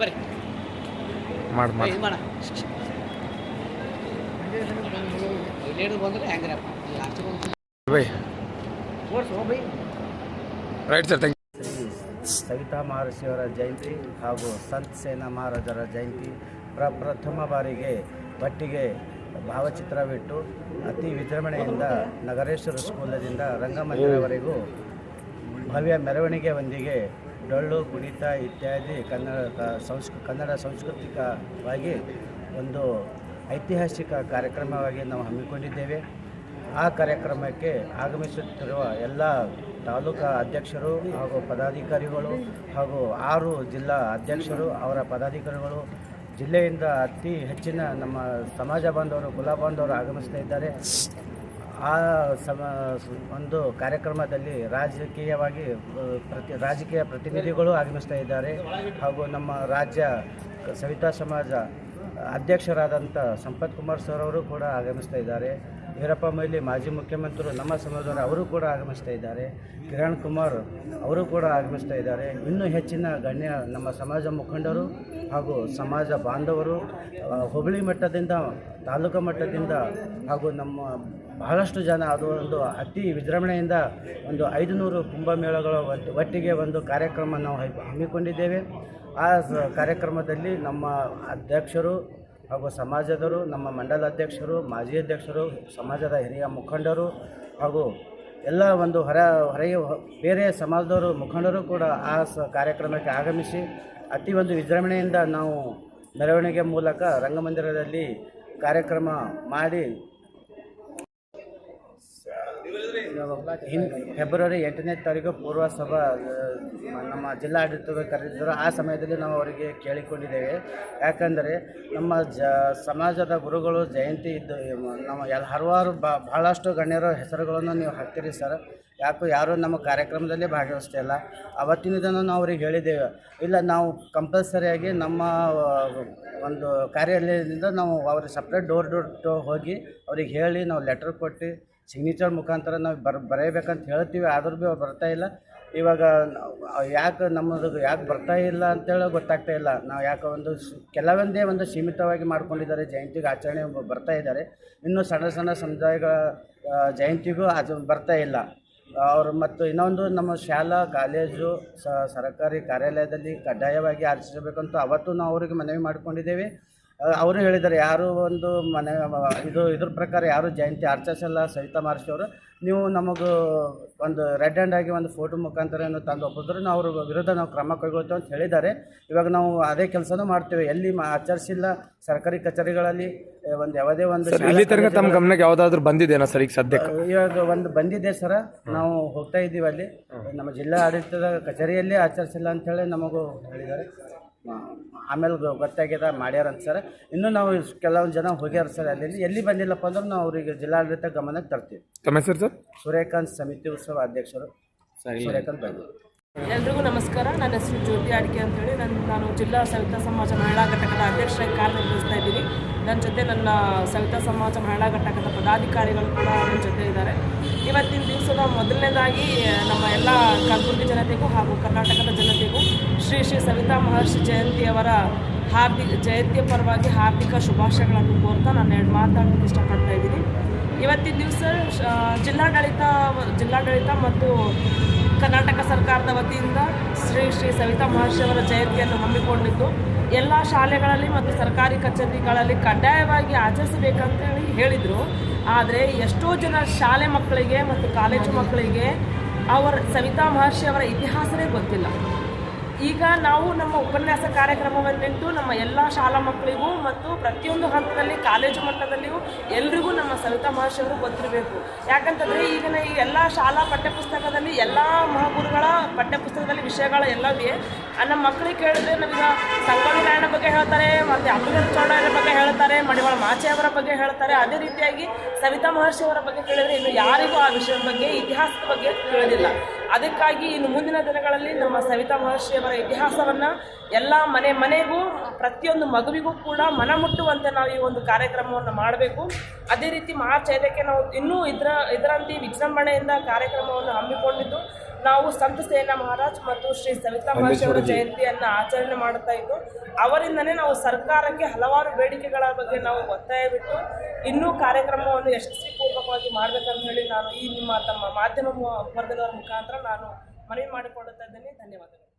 ಬರ್ರಿ. ಮಾಡಿ right sir thank Savita ಮಹರ್ಷಿಯವರ ಜಯಂತಿ ಹಾಗೂ ಸಂತ ಸೇನಾ ಮಹಾರಾಜರ ಜಯಂತಿ ಪ್ರಪ್ರಥಮ ಬಾರಿಗೆ ಒಟ್ಟಿಗೆ ಭಾವಚಿತ್ರವಿಟ್ಟು ಅತಿ ವಿಜೃಂಭಣೆಯಿಂದ ನಗರೇಶ್ವರ ಸ್ಕೂಲದಿಂದ ರಂಗಮಂದಿರವರೆಗೂ ಭವ್ಯ ಮೆರವಣಿಗೆಯೊಂದಿಗೆ ಡೊಳ್ಳು, ಕುಣಿತ ಇತ್ಯಾದಿ ಕನ್ನಡ ಸಂಸ್ಕೃ, ಕನ್ನಡ ಸಾಂಸ್ಕೃತಿಕವಾಗಿ ಒಂದು ಐತಿಹಾಸಿಕ ಕಾರ್ಯಕ್ರಮವಾಗಿ ನಾವು ಹಮ್ಮಿಕೊಂಡಿದ್ದೇವೆ. ಆ ಕಾರ್ಯಕ್ರಮಕ್ಕೆ ಆಗಮಿಸುತ್ತಿರುವ ಎಲ್ಲ ತಾಲೂಕಾ ಅಧ್ಯಕ್ಷರು ಹಾಗೂ ಪದಾಧಿಕಾರಿಗಳು ಹಾಗೂ ಆರು ಜಿಲ್ಲಾ ಅಧ್ಯಕ್ಷರು, ಅವರ ಪದಾಧಿಕಾರಿಗಳು, ಜಿಲ್ಲೆಯಿಂದ ಅತಿ ಹೆಚ್ಚಿನ ನಮ್ಮ ಸಮಾಜ ಬಾಂಧವರು, ಕುಲ ಬಾಂಧವರು ಆಗಮಿಸ್ತಾ ಇದ್ದಾರೆ. ಆ ಸಮ ಒಂದು ಕಾರ್ಯಕ್ರಮದಲ್ಲಿ ರಾಜಕೀಯವಾಗಿ ಪ್ರತಿ ರಾಜಕೀಯ ಪ್ರತಿನಿಧಿಗಳು ಆಗಮಿಸ್ತಾ ಇದ್ದಾರೆ. ಹಾಗೂ ನಮ್ಮ ರಾಜ್ಯ ಸವಿತಾ ಸಮಾಜ ಅಧ್ಯಕ್ಷರಾದಂಥ ಸಂಪತ್ ಕುಮಾರ್ ಸರ್ ಅವರು ಕೂಡ ಆಗಮಿಸ್ತಾ ಇದ್ದಾರೆ. ವೀರಪ್ಪ ಮೊಯ್ಲಿ ಮಾಜಿ ಮುಖ್ಯಮಂತ್ರಿ ನಮ್ಮ ಸಮಾಜದವರು ಅವರು ಕೂಡ ಆಗಮಿಸ್ತಾ ಇದ್ದಾರೆ. ಕಿರಣ್ ಕುಮಾರ್ ಅವರು ಕೂಡ ಆಗಮಿಸ್ತಾ ಇದ್ದಾರೆ. ಇನ್ನೂ ಹೆಚ್ಚಿನ ಗಣ್ಯ ನಮ್ಮ ಸಮಾಜ ಮುಖಂಡರು ಹಾಗೂ ಸಮಾಜ ಬಾಂಧವರು ಹೋಬಳಿ ಮಟ್ಟದಿಂದ, ತಾಲೂಕು ಮಟ್ಟದಿಂದ ಹಾಗೂ ನಮ್ಮ ಬಹಳಷ್ಟು ಜನ ಅದು ಒಂದು ಅತಿ ವಿಜೃಂಭಣೆಯಿಂದ ಒಂದು ಐದು ನೂರು ಕುಂಭಮೇಳಗಳ ಒಟ್ಟು- ಒಟ್ಟಿಗೆ ಒಂದು ಕಾರ್ಯಕ್ರಮ ನಾವು ಹಮ್ಮಿಕೊಂಡಿದ್ದೇವೆ. ಆ ಕಾರ್ಯಕ್ರಮದಲ್ಲಿ ನಮ್ಮ ಅಧ್ಯಕ್ಷರು ಹಾಗೂ ಸಮಾಜದವರು, ನಮ್ಮ ಮಂಡಲ ಅಧ್ಯಕ್ಷರು, ಮಾಜಿ ಅಧ್ಯಕ್ಷರು, ಸಮಾಜದ ಹಿರಿಯ ಮುಖಂಡರು ಹಾಗೂ ಎಲ್ಲ ಒಂದು ಹೊರ, ಹೊರಗೆ ಬೇರೆ ಸಮಾಜದವರು ಮುಖಂಡರು ಕೂಡ ಆ ಸ, ಕಾರ್ಯಕ್ರಮಕ್ಕೆ ಆಗಮಿಸಿ ಅತಿ ಒಂದು ವಿಜೃಂಭಣೆಯಿಂದ ನಾವು ಮೆರವಣಿಗೆ ಮೂಲಕ ರಂಗಮಂದಿರದಲ್ಲಿ ಕಾರ್ಯಕ್ರಮ ಮಾಡಿ ಫೆಬ್ರವರಿ ಎಂಟನೇ ತಾರೀಕು ಪೂರ್ವ ಸಭಾ ನಮ್ಮ ನಮ್ಮ ಜಿಲ್ಲಾಡಳಿತದ ಕರೆದಿದ್ದರು. ಆ ಸಮಯದಲ್ಲಿ ನಾವು ಅವರಿಗೆ ಕೇಳಿಕೊಂಡಿದ್ದೇವೆ. ಯಾಕಂದರೆ ನಮ್ಮ ಜ, ಸಮಾಜದ ಗುರುಗಳು ಜಯಂತಿ ಇದ್ದು, ನಮ್ಮ ಎಲ್ಲ ಹಲವಾರು ಭಾಳಷ್ಟು ಗಣ್ಯರ ಹೆಸರುಗಳನ್ನು ನೀವು ಹಾಕ್ತೀರಿ ಸರ್. ಯಾಕೋ ಯಾರೂ ನಮ್ಮ ಕಾರ್ಯಕ್ರಮದಲ್ಲಿ ಭಾಗವಹಿಸ್ತಿಲ್ಲ ಅವತ್ತಿನ ದಿನ ನಾವು ಅವ್ರಿಗೆ ಹೇಳಿದ್ದೇವೆ. ಇಲ್ಲ, ನಾವು ಕಂಪಲ್ಸರಿಯಾಗಿ ನಮ್ಮ ಒಂದು ಕಾರ್ಯಾಲಯದಿಂದ ನಾವು ಅವ್ರಿಗೆ ಸಪ್ರೇಟ್ ಡೋರ್ ಡೋರ್ ಹೋಗಿ ಅವ್ರಿಗೆ ಹೇಳಿ ನಾವು ಲೆಟ್ರ್ ಕೊಟ್ಟು ಸಿಗ್ನೇಚರ್ ಮುಖಾಂತರ ನಾವು ಬರ್, ಬರೆಯಬೇಕಂತ ಹೇಳ್ತೀವಿ. ಆದರೂ ಭೀ ಅವ್ರು ಬರ್ತಾ ಇಲ್ಲ. ಇವಾಗ ಯಾಕೆ ನಮ್ಮದು ಯಾಕೆ ಬರ್ತಾ ಇಲ್ಲ ಅಂತೇಳಿ ಗೊತ್ತಾಗ್ತಾ ಇಲ್ಲ. ನಾವು ಯಾಕೆ ಒಂದು ಕೆಲವೊಂದೇ ಒಂದು ಸೀಮಿತವಾಗಿ ಮಾಡ್ಕೊಂಡಿದ್ದಾರೆ. ಜಯಂತಿಗೆ ಆಚರಣೆ ಬರ್ತಾ ಇದ್ದಾರೆ. ಇನ್ನೂ ಸಣ್ಣ ಸಣ್ಣ ಸಮುದಾಯಗಳ ಜಯಂತಿಗೂ ಅದು ಬರ್ತಾ ಇಲ್ಲ. ಅವರು ಮತ್ತು ಇನ್ನೊಂದು ನಮ್ಮ ಶಾಲಾ, ಕಾಲೇಜು ಸರ್ಕಾರಿ ಕಾರ್ಯಾಲಯದಲ್ಲಿ ಕಡ್ಡಾಯವಾಗಿ ಆಚರಿಸಬೇಕಂತ ಅವತ್ತು ನಾವು ಅವರಿಗೆ ಮನವಿ ಮಾಡಿಕೊಂಡಿದ್ದೇವೆ. ಅವರು ಹೇಳಿದ್ದಾರೆ ಯಾರು ಒಂದು ಮನೆ ಇದು ಇದ್ರ ಪ್ರಕಾರ ಯಾರು ಜಯಂತಿ ಆಚರಿಸಲ್ಲ ಸವಿತಾ ಮಹರ್ಷಿಯವರು ನೀವು ನಮಗೆ ಒಂದು ರೆಡ್ ಹ್ಯಾಂಡ್ ಆಗಿ ಒಂದು ಫೋಟೋ ಮುಖಾಂತರ ಏನು ತಂದು ಒಪ್ಪಿದ್ರು ನಾವು ಅವ್ರ ವಿರುದ್ಧ ನಾವು ಕ್ರಮ ಕೈಗೊಳ್ತೇವೆ ಅಂತ ಹೇಳಿದ್ದಾರೆ. ಇವಾಗ ನಾವು ಅದೇ ಕೆಲಸನೂ ಮಾಡ್ತೇವೆ. ಎಲ್ಲಿ ಮಾ ಆಚರಿಸಿಲ್ಲ ಸರ್ಕಾರಿ ಕಚೇರಿಗಳಲ್ಲಿ ಒಂದು ಯಾವುದೇ ಒಂದು ಇಲ್ಲಿ ತನಕ ತಮ್ಮ ಗಮನಕ್ಕೆ ಯಾವುದಾದ್ರೂ ಬಂದಿದೆನಾ ಸರ್ ಈಗ ಸದ್ಯಕ್ಕೆ? ಇವಾಗ ಒಂದು ಬಂದಿದೆ ಸರ. ನಾವು ಹೋಗ್ತಾ ಇದ್ದೀವಿ ಅಲ್ಲಿ. ನಮ್ಮ ಜಿಲ್ಲಾ ಆಡಳಿತದ ಕಚೇರಿಯಲ್ಲಿ ಆಚರಿಸಿಲ್ಲ ಅಂತೇಳಿ ನಮಗೂ ಹೇಳಿದ್ದಾರೆ. ಆಮೇಲೆ ಗೊತ್ತಾಗ್ಯದ ಮಾಡ್ಯಾರಂತ ಸರ್. ಇನ್ನೂ ನಾವು ಕೆಲವೊಂದು ಜನ ಹೋಗ್ಯಾರ ಸರ್ ಅಲ್ಲಿ ಎಲ್ಲಿ ಬಂದಿಲ್ಲಪ್ಪ ಅಂದ್ರೆ ನಾವು ಅವರಿಗೆ ಜಿಲ್ಲಾಡಳಿತ ಗಮನಕ್ಕೆ ತರ್ತೀವಿ. ತಮ್ಮ ಹೆಸರು ಸರ್? ಸೂರ್ಯಕಾಂತ್ ಸಮಿತಿ ಉತ್ಸವ ಅಧ್ಯಕ್ಷರು. ಸೂರ್ಯಕಾಂತ್ ಬಂದು. ಎಲ್ರಿಗೂ ನಮಸ್ಕಾರ. ನನ್ನ ಹೆಸರು ಜ್ಯೋತಿ ಅಡಿಕೆ ಅಂತೇಳಿ ನನ್ನ ನಾನು ಜಿಲ್ಲಾ ಸವಿತಾ ಸಮಾಜ ಮಹಿಳಾ ಘಟಕದ ಅಧ್ಯಕ್ಷರಾಗಿ ಕಾರ್ಯನಿರ್ವಹಿಸ್ತಾ ಇದ್ದೀನಿ. ನನ್ನ ಜೊತೆ ನನ್ನ ಸವಿತಾ ಸಮಾಜ ಮಹಿಳಾ ಘಟಕದ ಪದಾಧಿಕಾರಿಗಳು ಕೂಡ ನನ್ನ ಜೊತೆ ಇದ್ದಾರೆ. ಇವತ್ತಿನ ದಿವಸದ ಮೊದಲನೇದಾಗಿ ನಮ್ಮ ಎಲ್ಲ ಕಲಬುರಗಿ ಜನತೆಗೂ ಹಾಗೂ ಕರ್ನಾಟಕದ ಜನತೆಗೂ ಶ್ರೀ ಶ್ರೀ ಸವಿತಾ ಮಹರ್ಷಿ ಜಯಂತಿಯವರ ಹಾರ್ದಿಕ, ಜಯಂತಿಯ ಪರವಾಗಿ ಹಾರ್ದಿಕ ಶುಭಾಶಯಗಳನ್ನು ಕೋರ್ತಾ ನಾನು ಎರಡು ಮಾತಾಡೋಕ್ಕೆ ಇಷ್ಟಪಡ್ತಾ ಇದ್ದೀನಿ. ಇವತ್ತಿನ ದಿವಸ ಜಿಲ್ಲಾಡಳಿತ ಜಿಲ್ಲಾಡಳಿತ ಮತ್ತು ಕರ್ನಾಟಕ ಸರ್ಕಾರದ ವತಿಯಿಂದ ಶ್ರೀ ಶ್ರೀ ಸವಿತಾ ಮಹರ್ಷಿಯವರ ಜಯಂತಿಯನ್ನು ಹಮ್ಮಿಕೊಂಡಿದ್ದು, ಎಲ್ಲ ಶಾಲೆಗಳಲ್ಲಿ ಮತ್ತು ಸರ್ಕಾರಿ ಕಚೇರಿಗಳಲ್ಲಿ ಕಡ್ಡಾಯವಾಗಿ ಆಚರಿಸಬೇಕಂತೇಳಿ ಹೇಳಿದರು. ಆದರೆ ಎಷ್ಟೋ ಜನ ಶಾಲೆ ಮಕ್ಕಳಿಗೆ ಮತ್ತು ಕಾಲೇಜು ಮಕ್ಕಳಿಗೆ ಅವರ, ಸವಿತಾ ಮಹರ್ಷಿ ಅವರ ಇತಿಹಾಸವೇ ಗೊತ್ತಿಲ್ಲ. ಈಗ ನಾವು ನಮ್ಮ ಉಪನ್ಯಾಸ ಕಾರ್ಯಕ್ರಮವನ್ನಿಟ್ಟು ನಮ್ಮ ಎಲ್ಲ ಶಾಲಾ ಮಕ್ಕಳಿಗೂ ಮತ್ತು ಪ್ರತಿಯೊಂದು ಹಂತದಲ್ಲಿ ಕಾಲೇಜು ಮಟ್ಟದಲ್ಲಿಯೂ ಎಲ್ರಿಗೂ ನಮ್ಮ ಸವಿತಾ ಮಹರ್ಷಿಯವರು ಗೊತ್ತಿರಬೇಕು. ಯಾಕಂತಂದರೆ ಈಗಿನ ಈ ಎಲ್ಲ ಶಾಲಾ ಪಠ್ಯಪುಸ್ತಕದಲ್ಲಿ ಎಲ್ಲ ಮಹಾಗುರುಗಳ ಪಠ್ಯಪುಸ್ತಕದಲ್ಲಿ ವಿಷಯಗಳು ಎಲ್ಲವೇ ನಮ್ಮ ಮಕ್ಕಳಿಗೆ ಕೇಳಿದ್ರೆ ನಮಗೆ ಸಂಗೊಳ್ಳಿ ಬಗ್ಗೆ ಹೇಳ್ತಾರೆ, ಮತ್ತು ಅಂಬಿಗರ ಚೌಡಯ್ಯನ ಬಗ್ಗೆ ಹೇಳ್ತಾರೆ, ಮಡಿವಾಳ ಮಾಚೆಯವರ ಬಗ್ಗೆ ಹೇಳ್ತಾರೆ. ಅದೇ ರೀತಿಯಾಗಿ ಸವಿತಾ ಮಹರ್ಷಿಯವರ ಬಗ್ಗೆ ಕೇಳಿದರೆ ಇನ್ನು ಯಾರಿಗೂ ಆ ವಿಷಯದ ಬಗ್ಗೆ, ಇತಿಹಾಸದ ಬಗ್ಗೆ ತಿಳಿದಿಲ್ಲ. ಅದಕ್ಕಾಗಿ ಇನ್ನು ಮುಂದಿನ ದಿನಗಳಲ್ಲಿ ನಮ್ಮ ಸವಿತಾ ಮಹರ್ಷಿಯವರ ಇತಿಹಾಸವನ್ನು ಎಲ್ಲ ಮನೆ ಮನೆಗೂ, ಪ್ರತಿಯೊಂದು ಮಗುವಿಗೂ ಕೂಡ ಮನ ಮುಟ್ಟುವಂತೆ ನಾವು ಈ ಒಂದು ಕಾರ್ಯಕ್ರಮವನ್ನು ಮಾಡಬೇಕು. ಅದೇ ರೀತಿ ಮಾರ್ಚ್ ಐದಕ್ಕೆ ನಾವು ಇನ್ನೂ ಇದರ, ಇದರಂತೆ ವಿಜೃಂಭಣೆಯಿಂದ ಕಾರ್ಯಕ್ರಮವನ್ನು ಹಮ್ಮಿಕೊಂಡಿದ್ದು. ನಾವು ಸಂತ ಸೇನಾ ಮಹಾರಾಜ್ ಮತ್ತು ಶ್ರೀ ಸವಿತಾ ಮಹರ್ಷಿ ಅವರ ಜಯಂತಿಯನ್ನು ಆಚರಣೆ ಮಾಡುತ್ತಾ ಇದ್ದು ಅವರಿಂದನೇ ನಾವು ಸರ್ಕಾರಕ್ಕೆ ಹಲವಾರು ಬೇಡಿಕೆಗಳ ಬಗ್ಗೆ ನಾವು ಒತ್ತಾಯ ಬಿಟ್ಟು ಇನ್ನೂ ಕಾರ್ಯಕ್ರಮವನ್ನು ಯಶಸ್ವಿಪೂರ್ವಕವಾಗಿ ಮಾಡಬೇಕಂತ ಹೇಳಿ ನಾನು ಈ ನಿಮ್ಮ ತಮ್ಮ ಮಾಧ್ಯಮ ವರ್ಗದವರ ಮುಖಾಂತರ ನಾನು ಮನವಿ ಮಾಡಿಕೊಳ್ಳುತ್ತಿದ್ದೇನೆ ಧನ್ಯವಾದಗಳು.